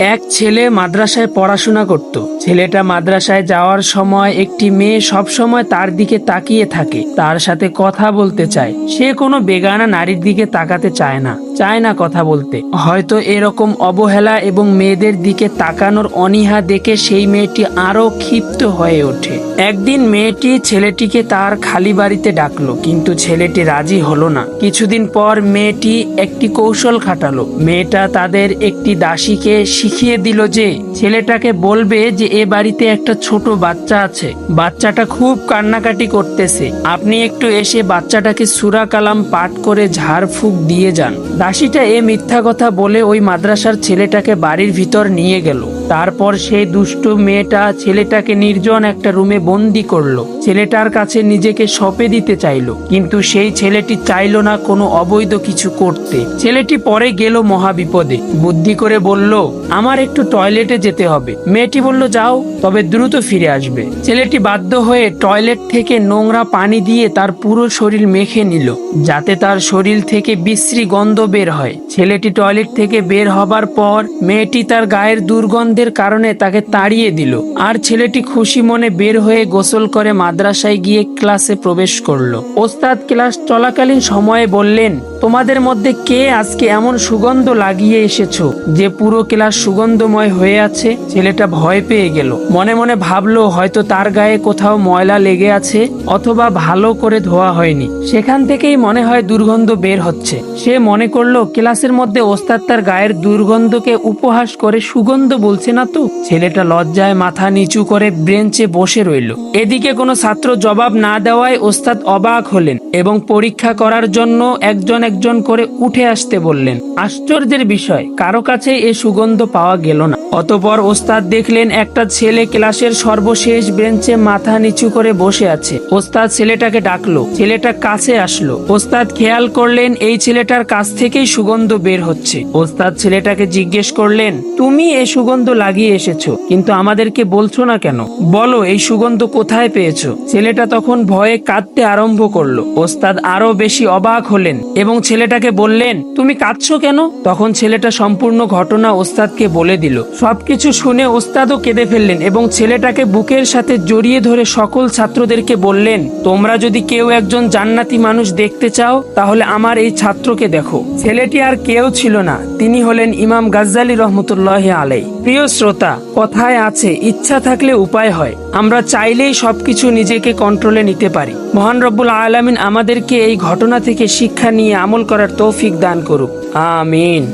এক ছেলে মাদ্রাসায় পড়াশোনা করত। ছেলেটা মাদ্রাসায় যাওয়ার সময় একটি মেয়ে সব সময় তার দিকে তাকিয়ে থাকে, তার সাথে কথা বলতে চায়। সে কোনো বেগানা নারীর দিকে তাকাতে চায় না চায় না কথা বলতে। হয়তো এরকম অবহেলা এবং মেয়েদের দিকে তাকানোর অনীহা দেখে সেই মেয়েটি আরও ক্ষিপ্ত হয়ে ওঠে। একদিন মেয়েটি ছেলেটিকে তার খালি বাড়িতে ডাকলো, কিন্তু ছেলেটি রাজি হলো না। কিছুদিন পর মেয়েটি একটি কৌশল খাটালো। মেয়েটা তাদের একটি দাসীকে শিখিয়ে দিল যে ছেলেটাকে বলবে যে এ বাড়িতে একটা ছোট বাচ্চা আছে। বাচ্চাটা খুব কান্নাকাটি করতেছে। আপনি একটু এসে বাচ্চাটাকে সুরা কালাম পাঠ করে ঝাড়ফুঁক দিয়ে যান। দাসীটা এ মিথ্যা কথা বলে ওই মাদ্রাসার ছেলেটাকে বাড়ির ভিতর নিয়ে গেল। তারপর সেই দুষ্টু মেয়েটা ছেলেটাকে নির্জন একটা রুমে বন্দি করল। ছেলেটার কাছে নিজেকে সঁপে দিতে চাইলো। কিন্তু সেই ছেলেটি চাইলো না কোনো অবৈধ কিছু করতে। ছেলেটি পরে গেল মহাবিপদে। বুদ্ধি করে বলল আমার একটু টয়লেটে যেতে হবে। মেয়েটি বলল, যাও। তবে দ্রুত ফিরে আসবে। ছেলেটি বাধ্য হয়ে টয়লেট থেকে নোংরা পানি দিয়ে তার পুরো শরীর মেখে নিল, যাতে তার শরীর থেকে বিশ্রী গন্ধ বের হয়। ছেলেটি টয়লেট থেকে বের হবার পর মেয়েটি তার গায়ের দুর্গন্ধের কারণে তাকে তাড়িয়ে দিল আর ছেলেটি খুশি মনে বের হয়ে গোসল করে মাদ্রাসায় গিয়ে ক্লাসে প্রবেশ করল। ওস্তাদ ক্লাস চলাকালীন সময়ে বললেন, তোমাদের মধ্যে কে আজকে এমন সুগন্ধ লাগিয়ে এসেছ যে পুরো ক্লাস সুগন্ধময় হয়ে আছে, ছেলেটা ভয় পেয়ে গেল। মনে মনে ভাবলো, হয়তো তার গায়ে কোথাও ময়লা লেগে আছে অথবা ভালো করে ধোয়া হয়নি। সেখান থেকেই মনে হয় দুর্গন্ধ বের হচ্ছে। সে মনে করল, ক্লাসের মধ্যে ওস্তাদ তার গায়ের দুর্গন্ধকে উপহাস করে সুগন্ধ বলছে না তো? ছেলেটা লজ্জায় মাথা নিচু করে ব্রেঞ্চে বসে রইল। এদিকে কোনো ছাত্র জবাব না দেওয়ায় ওস্তাদ অবাক হলেন এবং পরীক্ষা করার জন্য একজন একজন করে উঠে আসতে বললেন। আশ্চর্যের বিষয়, কারও কাছে এ সুগন্ধ পাওয়া গেল না। অতপর ওস্তাদ দেখলেন একটা ছেলে ক্লাসের সর্বশেষ বেঞ্চে মাথা নিচু করে বসে আছে। ওস্তাদ ছেলেটাকে ডাকলো। ছেলেটা কাছে আসলো। ওস্তাদ খেয়াল করলেন এই ছেলেটার কাছ থেকেই সুগন্ধ বের হচ্ছে। ওস্তাদ ছেলেটাকে জিজ্ঞেস করলেন, তুমি এই সুগন্ধ লাগিয়ে এসেছ, কিন্তু আমাদেরকে বলছো না কেন? বলো, এই সুগন্ধ কোথায় পেয়েছ? ছেলেটা তখন ভয়ে কাঁদতে আরম্ভ করল। ওস্তাদ আরও বেশি অবাক হলেন এবং ছেলেটাকে বললেন, তুমি কাঁদছো কেন? তখন ছেলেটা সম্পূর্ণ ঘটনা ওস্তাদকে বলে দিল। সবকিছু শুনে ওস্তাদও কেঁদে ফেললেন এবং ছেলেটাকে বুকের সাথে জড়িয়ে ধরে সকল ছাত্রদেরকে বললেন, তোমরা যদি কেউ একজন জান্নাতি মানুষ দেখতে চাও, তাহলে আমার এই ছাত্রকে দেখো। ছেলেটি আর কেউ ছিল না, তিনি হলেন ইমাম গাজ্জালি রহমতুল্লাহ আলাই প্রিয় শ্রোতা, কথায় আছে, ইচ্ছা থাকলে উপায় হয়, আমরা চাইলেই সবকিছু নিজেকে কন্ট্রোলে নিতে পারি। মহান রব্বুল আলামিন আমাদেরকে এই ঘটনা থেকে শিক্ষা নিয়ে আমল করার তৌফিক দান করুক। আমিন।